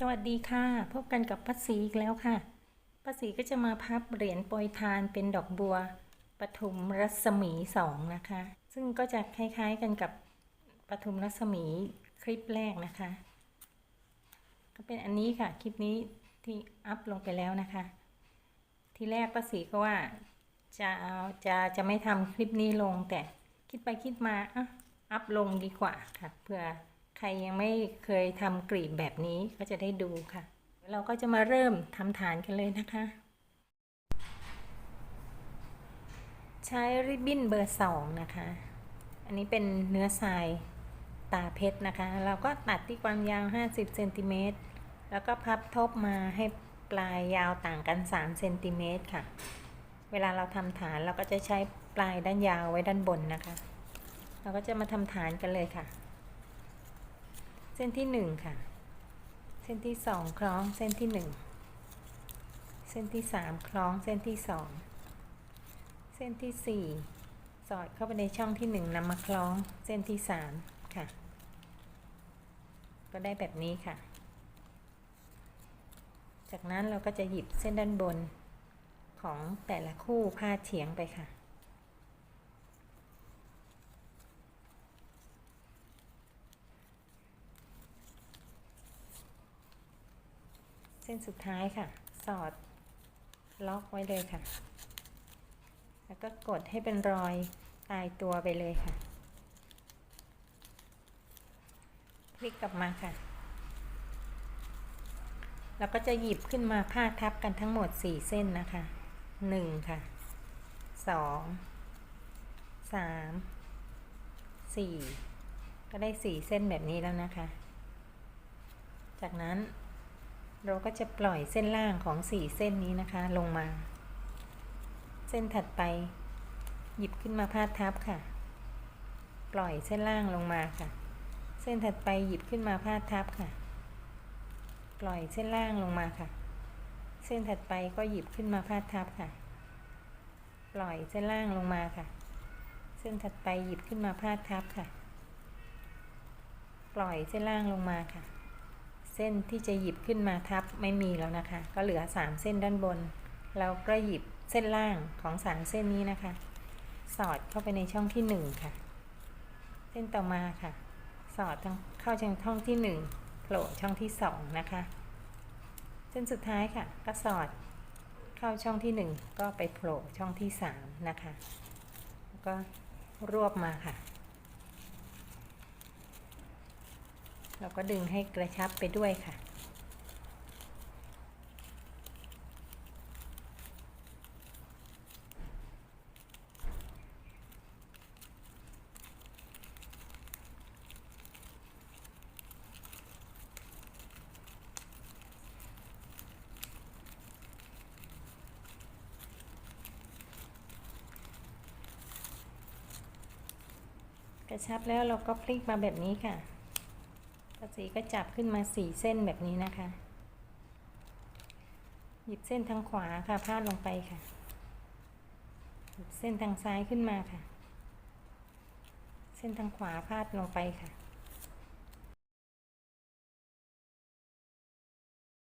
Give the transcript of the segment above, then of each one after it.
สวัสดีค่ะ พบกันกับป้าศรีอีกแล้วค่ะป้าศรีก็จะมาพับเหรียญโปรยทานเป็นดอกบัวปทุมรัศมีสองนะคะ ซึ่งก็จะคล้ายๆกันกับปทุมรัศมีคลิปแรกนะคะ ก็เป็นอันนี้ค่ะคลิปนี้ที่อัพลงไปแล้วนะคะ ทีแรกป้าศรีก็ว่าจะเอาจะจะไม่ทำคลิปนี้ลงแต่คิดไปคิดมาอะอัพลงดีกว่าค่ะเพื่อ ใครยังไม่เคยทำกรีบแบบนี้ก็จะได้ดูค่ะ เราก็จะมาเริ่มทำฐานกันเลยนะคะ ใช้ริบบิ้นเบอร์สองนะคะ อันนี้เป็นเนื้อทรายตาเพชรนะคะ เราก็ตัดที่ความยาว 50เซนติเมตรแล้วก็พับทบมาให้ปลายยาวต่างกัน 3 เซนติเมตรค่ะ เวลาเราทำฐานเราก็จะใช้ปลายด้านยาวไว้ด้านบนนะคะ เราก็จะมาทำฐานกันเลยค่ะ เส้นที่1ค่ะ เส้นที่2คล้องเส้นที่1เส้นที่3คล้องเส้นที่2เส้นที่4สอดเข้าไปในช่องที่1นำมาคล้องเส้นที่3ค่ะ ก็ได้แบบนี้ค่ะ จากนั้นเราก็จะหยิบเส้นด้านบนของแต่ละคู่พาดเฉียงไปค่ะ ส้นสุดท้ายค่ะ สอดล็อกไว้เลยค่ะ แล้วก็กดให้เป็นรอยตายตัวไปเลยค่ะคลิกกลับมาค่ะ แล้วก็จะหยิบขึ้นมาพาดทับกันทั้งหมด 4 เส้นนะคะ 1 ค่ะ 2 3 4 ก็ได้ 4 เส้นแบบนี้แล้วนะคะ จากนั้น เราก็จะปล่อยเส้นล่างของ4เส้นนี้นะคะลงมา เส้นถัดไป หยิบขึ้นมาพาดทับค่ะ ปล่อยเส้นล่างลงมาค่ะ เส้นถัดไปหยิบขึ้นมาพาดทับค่ะ ปล่อยเส้นล่างลงมาค่ะ เส้นถัดไปก็หยิบขึ้นมาพาดทับค่ะ ปล่อยเส้นล่างลงมาค่ะ เส้นถัดไปหยิบขึ้นมาพาดทับค่ะ ปล่อยเส้นล่างลงมาค่ะ เส้นที่จะหยิบขึ้นมาทับไม่มีแล้วนะคะ ก็เหลือ 3 เส้นด้านบน เราก็หยิบเส้นล่างของ 3 เส้นนี้นะคะ สอดเข้าไปในช่องที่ 1 ค่ะ เส้นต่อมาค่ะ สอดเข้าช่องที่ 1โผล่ช่องที่ 2 นะคะ เส้นสุดท้ายค่ะ ก็สอดเข้าช่องที่ 1 ก็ไปโผล่ช่องที่ 3 นะคะ แล้วก็รวบมาค่ะ เราก็ดึงให้กระชับไปด้วยค่ะ กระชับแล้วเราก็พลิกมาแบบนี้ค่ะ ภาษีก็จับขึ้นมาสี่เส้นแบบนี้นะคะ หยิบเส้นทางขวาค่ะพาดลงไปค่ะ หยิบเส้นทางซ้ายขึ้นมาค่ะ เส้นทางขวาพาดลงไปค่ะ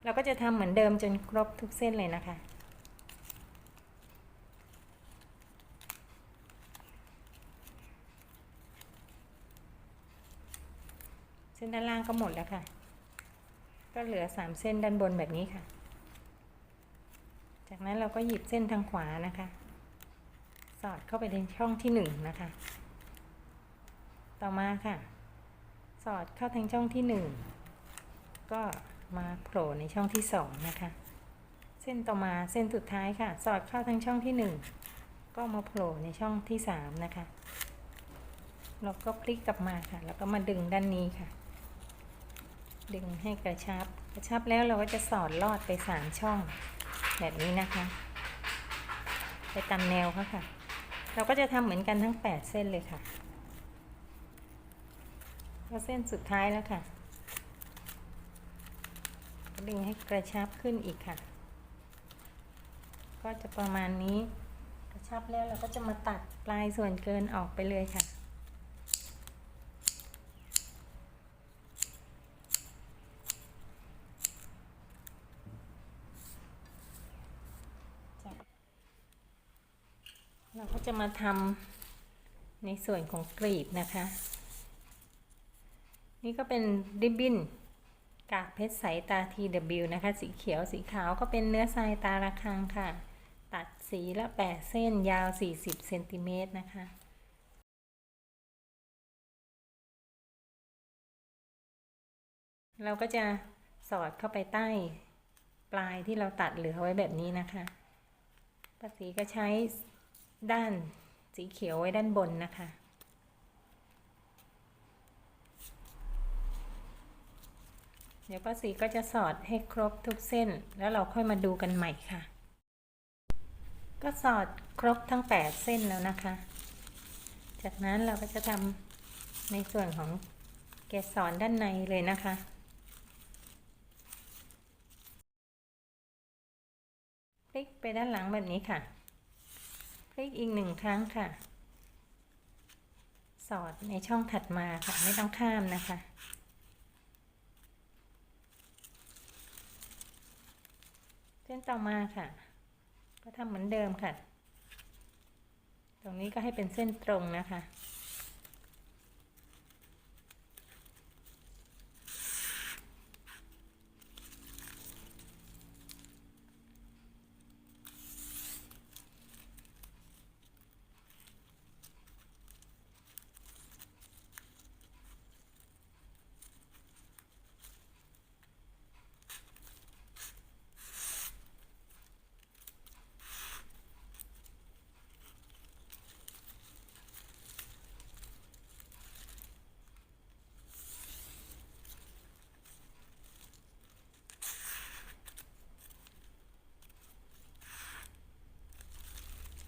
เราก็จะทำเหมือนเดิมจนครบทุกเส้นเลยนะคะ เส้นด้านล่างก็หมดแล้วค่ะ ก็เหลือสามเส้นด้านบนแบบนี้ค่ะ จากนั้นเราก็หยิบเส้นทางขวานะคะ สอดเข้าไปในช่องที่หนึ่งนะคะ ต่อมาค่ะ สอดเข้าทางช่องที่หนึ่งก็มาโผล่ในช่องที่สองนะคะ เส้นต่อมาเส้นสุดท้ายค่ะ สอดเข้าทางช่องที่หนึ่งก็มาโผล่ในช่องที่สามนะคะเราก็พลิกกลับมาค่ะ แล้วก็มาดึงด้านนี้ค่ะ ดึงให้กระชับ กระชับแล้วเราก็จะสอดลอดไปสามช่อง แบบนี้นะคะ ไปตามแนวเขาค่ะ เราก็จะทำเหมือนกันทั้ง8เส้นเลยค่ะก็เส้นสุดท้ายแล้วค่ะ ดึงให้กระชับขึ้นอีกค่ะ ก็จะประมาณนี้ กระชับแล้วเราก็จะมาตัดปลายส่วนเกินออกไปเลยค่ะ ก็ จะมาทำในส่วนของกรีบนะคะ นี่ก็เป็นริบบิ้นกากเพชรใสตา TW นะคะ สีเขียวสีขาวก็เป็นเนื้อทรายตาระคังค่ะ ตัดสีละ 8 เส้นยาว 40เซนติเมตรนะคะเราก็จะสอดเข้าไปใต้ปลายที่เราตัดเหลือไว้แบบนี้นะคะป้าสีก็ใช้ ด้านสีเขียวไว้ด้านบนนะคะ เดี๋ยวป้าสีก็จะสอดให้ครบทุกเส้น แล้วเราค่อยมาดูกันใหม่ค่ะ ก็สอดครบทั้ง 8 เส้นแล้วนะคะ จากนั้นเราก็จะทำในส่วนของเกสรด้านในเลยนะคะพลิกไปด้านหลังแบบนี้ค่ะ ลิกอีกหนึ่งครั้งค่ะ สอดในช่องถัดมาค่ะ ไม่ต้องข้ามนะคะ เส้นต่อมาค่ะ ก็ทำเหมือนเดิมค่ะ ตรงนี้ก็ให้เป็นเส้นตรงนะคะ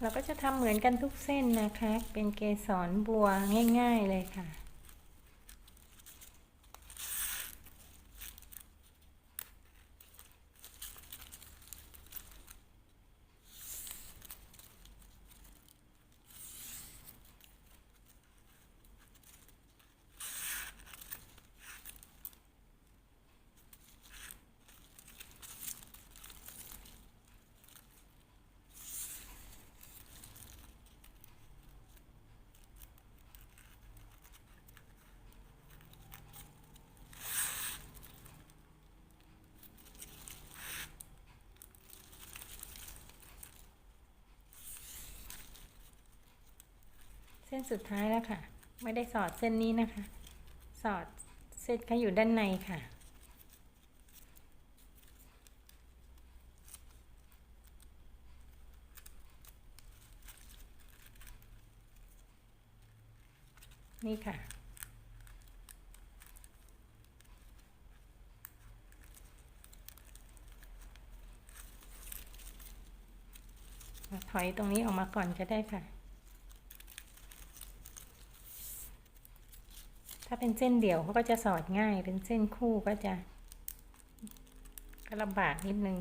เราก็จะทำเหมือนกันทุกเส้นนะคะ เป็นเกสรบัวง่าย ๆเลยค่ะ ส้นสุดท้ายแล้วค่ะ ไม่ได้สอดเส้นนี้นะคะ สอดเส้นเขาอยู่ด้านในค่ะ นี่ค่ะถอยตรงนี้ออกมาก่อนก็ได้ค่ะ ถ้า เป็นเส้นเดี่ยวเขาก็จะสอดง่าย เป็นเส้นคู่ก็จะก็ลำบากนิดนึง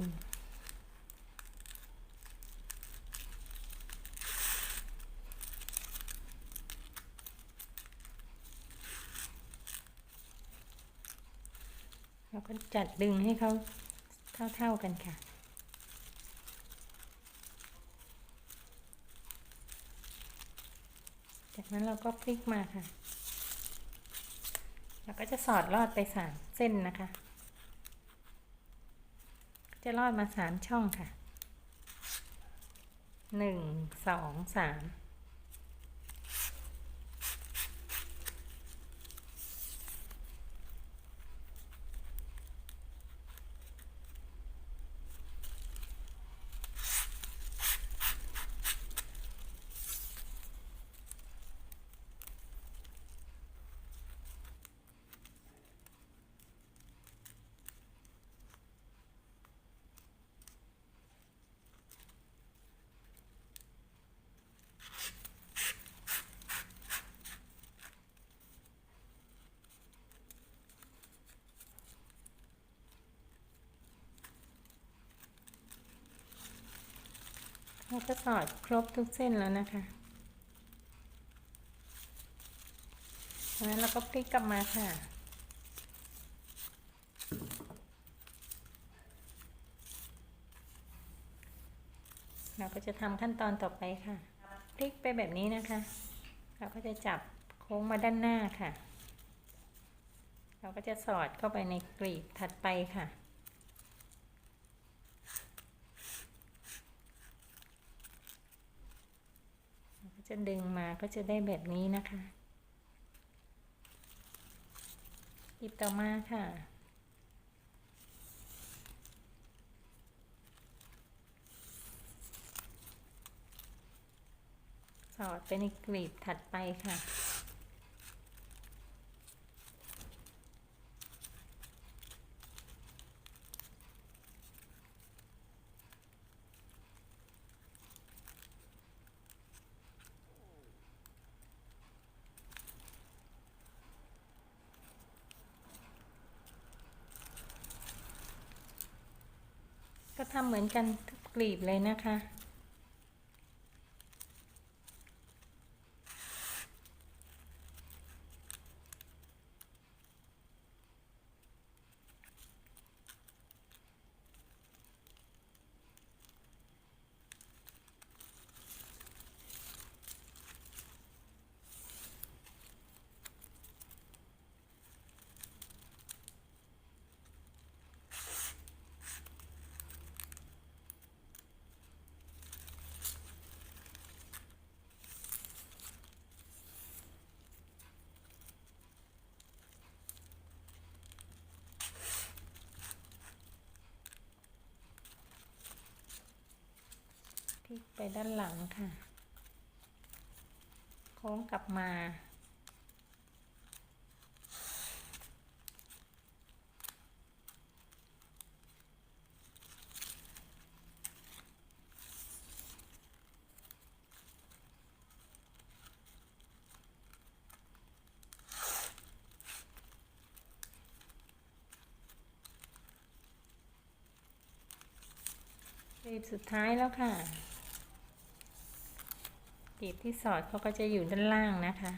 เราก็จัดดึงให้เขาเท่า ๆกันค่ะ จากนั้นเราก็พลิกมาค่ะ เราก็จะสอดลอดไปสามเส้นนะคะ จะลอดมาสามช่องค่ะหนึ่งสองสาม เราก็สอดครบทุกเส้นแล้วนะคะแล้วเราก็พลิกกลับมาค่ะ เราก็จะทำขั้นตอนต่อไปค่ะ พลิกไปแบบนี้นะคะ เราก็จะจับโค้งมาด้านหน้าค่ะ เราก็จะสอดเข้าไปในกรีบถัดไปค่ะ เราก็จะ ดึงมาก็จะได้แบบนี้นะคะหยิบต่อมาค่ะ สอดไปในกลีบถัดไปค่ะ ทำเหมือนกันทุกกลีบเลยนะคะ ลิกไปด้านหลังค่ะ โค้งกลับมากลีบสุดท้ายแล้วค่ะ กลีบที่สอดเขาก็จะอยู่ด้านล่างนะคะ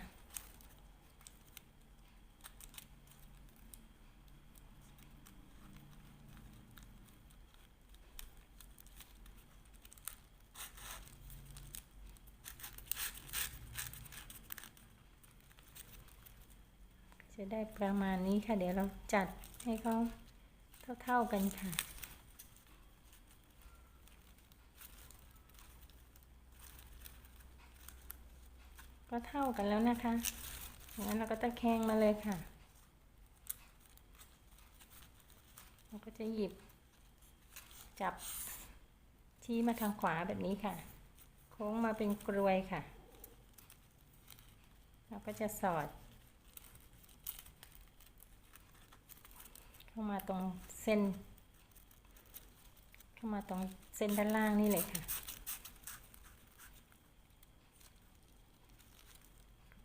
จะได้ประมาณนี้ค่ะ เดี๋ยวเราจัดให้เขาเท่าๆกันค่ะ ก็เท่ากันแล้วนะคะงั้นเราก็ตะแคงมาเลยค่ะ เราก็จะหยิบ จับชี้มาทางขวาแบบนี้ค่ะ โค้งมาเป็นกรวยค่ะ เราก็จะสอด เข้ามาตรงเส้น เข้ามาตรงเส้นด้านล่างนี่เลยค่ะ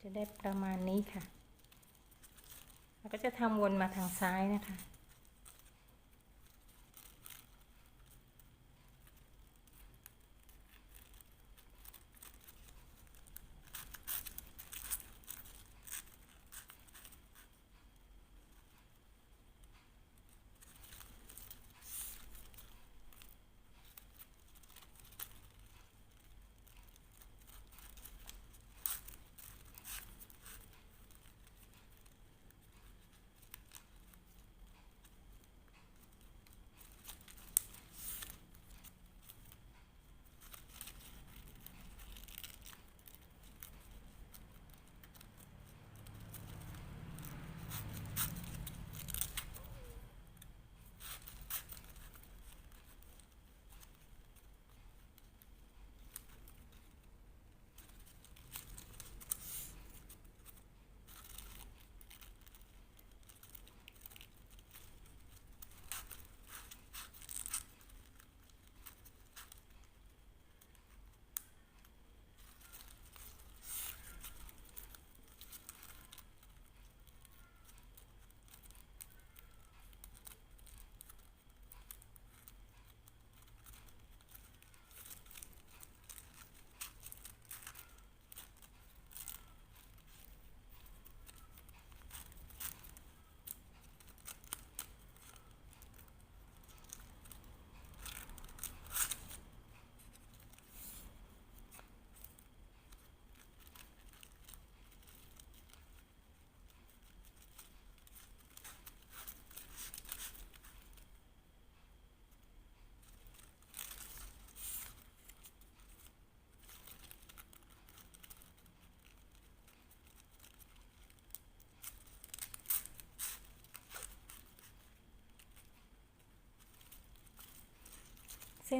จะได้ประมาณนี้ค่ะแล้วก็จะทำวนมาทางซ้ายนะคะ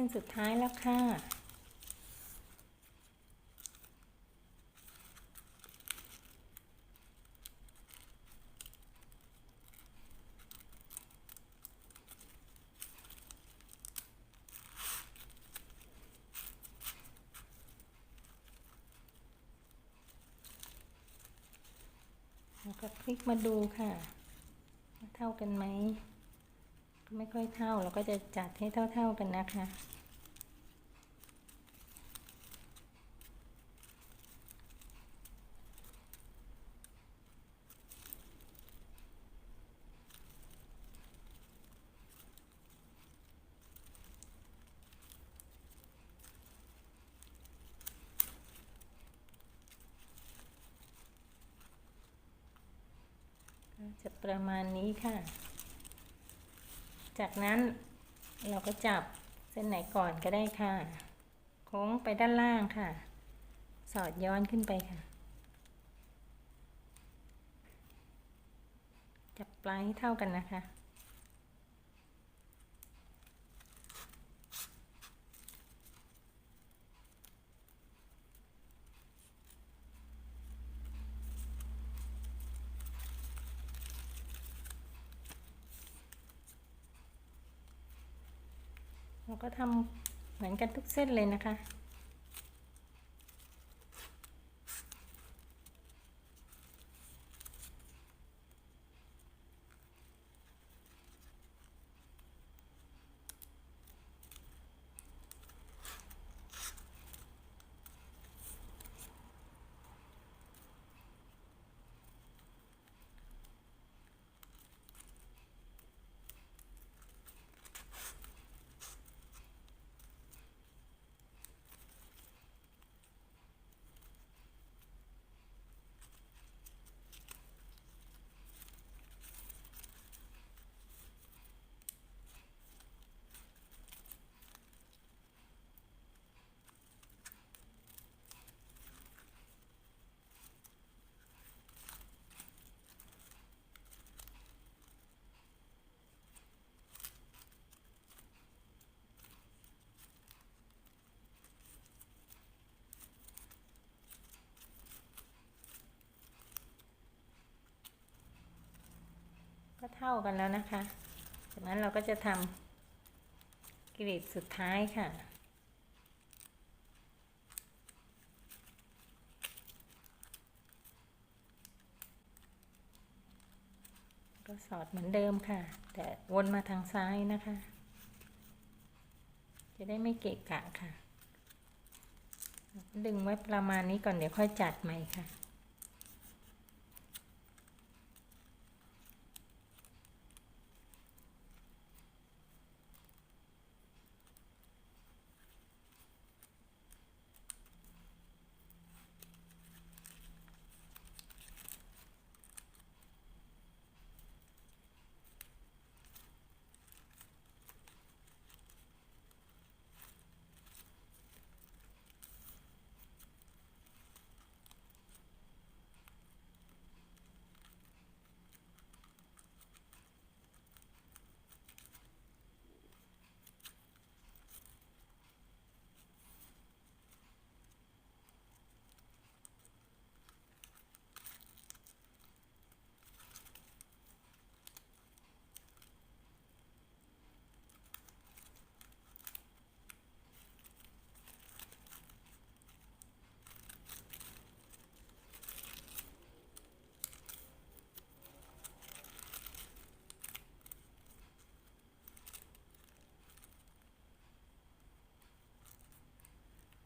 ส้นสุดท้ายแล้วค่ะ แล้วก็คลิกมาดูค่ะ เท่ากันไหม ไม่ค่อยเท่าเราก็จะจัดให้เท่า ๆกันนะคะจะประมาณนี้ค่ะ จากนั้นเราก็จับเส้นไหนก่อนก็ได้ค่ะ โค้งไปด้านล่างค่ะ สอดย้อนขึ้นไปค่ะ จับปลายให้เท่ากันนะคะ ก็ทำเหมือนกันทุกเส้นเลยนะคะ เท่ากันแล้วนะคะ จากนั้นเราก็จะทำกรีดสุดท้ายค่ะ ก็สอดเหมือนเดิมค่ะ แต่วนมาทางซ้ายนะคะ จะได้ไม่เกะกะค่ะ ดึงไว้ประมาณนี้ก่อนเดี๋ยวค่อยจัดใหม่ค่ะ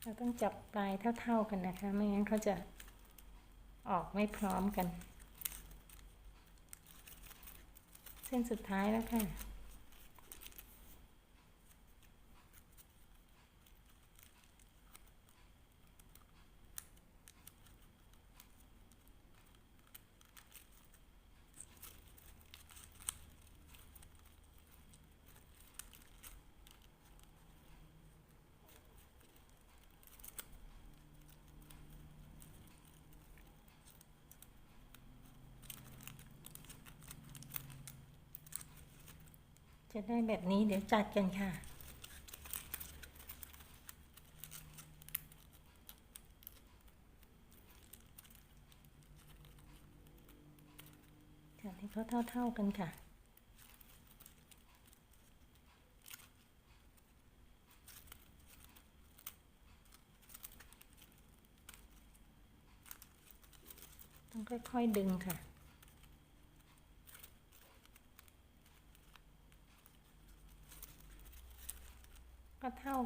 เราต้องจับปลายเท่าๆกันนะคะ ไม่งั้นเขาจะออกไม่พร้อมกัน เส้นสุดท้ายแล้วค่ะ จะได้แบบนี้เดี๋ยวจัดกันค่ะ จัดให้เขาเท่า ๆกันค่ะต้องค่อย ๆ ดึงค่ะ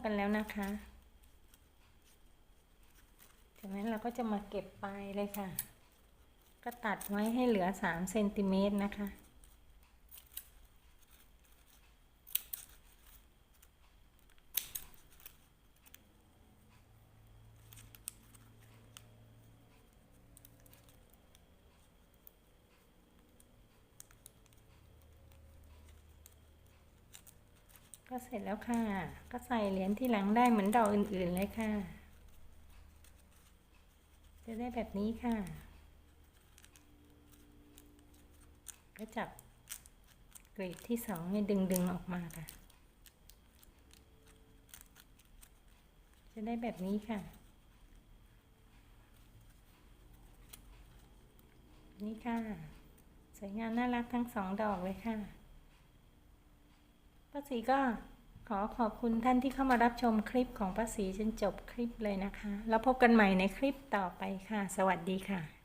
กันแล้วนะคะจากนั้นเราก็จะมาเก็บปลายเลยค่ะ ก็ตัดไว้ให้เหลือ3เซนติเมตรนะคะ ก็เสร็จแล้วค่ะ ก็ใส่เหรียญที่หลังได้เหมือนดอกอื่นๆเลยค่ะ จะได้แบบนี้ค่ะ ก็จับกรีดที่สองให้ดึงๆออกมาค่ะ จะได้แบบนี้ค่ะ นี่ค่ะ สวยงามน่ารักทั้งสองดอกเลยค่ะ ป้าศรีก็ขอขอบคุณท่านที่เข้ามารับชมคลิปของป้าศรีจนจบคลิปเลยนะคะ แล้วพบกันใหม่ในคลิปต่อไปค่ะ สวัสดีค่ะ